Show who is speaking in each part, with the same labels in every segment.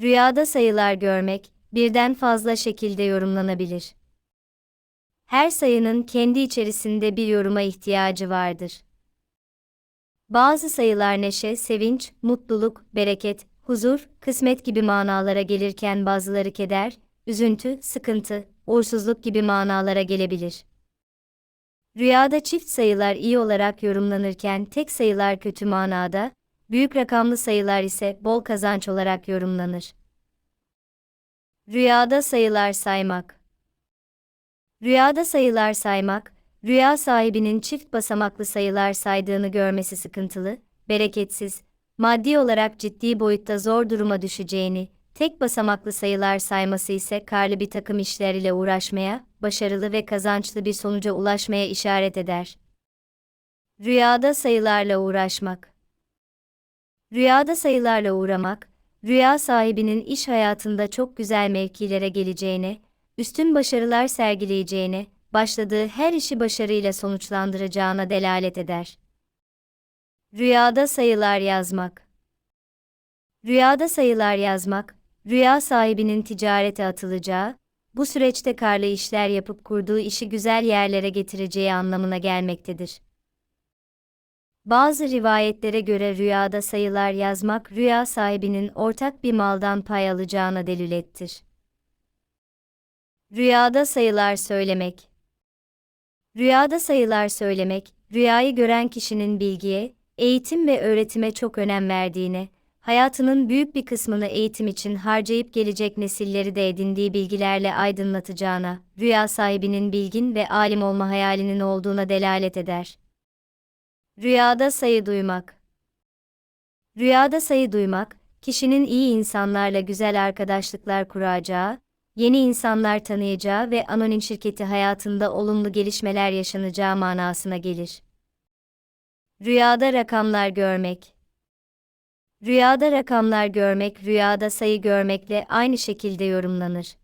Speaker 1: Rüyada sayılar görmek, birden fazla şekilde yorumlanabilir. Her sayının kendi içerisinde bir yoruma ihtiyacı vardır. Bazı sayılar neşe, sevinç, mutluluk, bereket, huzur, kısmet gibi manalara gelirken bazıları keder, üzüntü, sıkıntı, uğursuzluk gibi manalara gelebilir. Rüyada çift sayılar iyi olarak yorumlanırken tek sayılar kötü manada, büyük rakamlı sayılar ise bol kazanç olarak yorumlanır. Rüyada sayılar saymak Rüyada sayılar saymak, rüya sahibinin çift basamaklı sayılar saydığını görmesi sıkıntılı, bereketsiz, maddi olarak ciddi boyutta zor duruma düşeceğini, tek basamaklı sayılar sayması ise karlı bir takım işler ile uğraşmaya, başarılı ve kazançlı bir sonuca ulaşmaya işaret eder. Rüyada sayılarla uğraşmak Rüyada sayılarla uğramak, rüya sahibinin iş hayatında çok güzel mevkilere geleceğine, üstün başarılar sergileyeceğine, başladığı her işi başarıyla sonuçlandıracağına delalet eder. Rüyada sayılar yazmak Rüyada sayılar yazmak, rüya sahibinin ticarete atılacağı, bu süreçte karlı işler yapıp kurduğu işi güzel yerlere getireceği anlamına gelmektedir. Bazı rivayetlere göre rüyada sayılar yazmak rüya sahibinin ortak bir maldan pay alacağına delilettir. Rüyada sayılar söylemek Rüyada sayılar söylemek, rüyayı gören kişinin bilgiye, eğitim ve öğretime çok önem verdiğine, hayatının büyük bir kısmını eğitim için harcayıp gelecek nesilleri de edindiği bilgilerle aydınlatacağına, rüya sahibinin bilgin ve alim olma hayalinin olduğuna delalet eder. Rüyada sayı duymak Rüyada sayı duymak, kişinin iyi insanlarla güzel arkadaşlıklar kuracağı, yeni insanlar tanıyacağı ve anonim şirketi hayatında olumlu gelişmeler yaşanacağı manasına gelir. Rüyada rakamlar görmek Rüyada rakamlar görmek rüyada sayı görmekle aynı şekilde yorumlanır.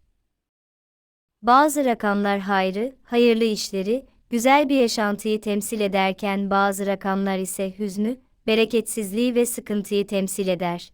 Speaker 1: Bazı rakamlar hayrı, hayırlı işleri, güzel bir yaşantıyı temsil ederken bazı rakamlar ise hüznü, bereketsizliği ve sıkıntıyı temsil eder.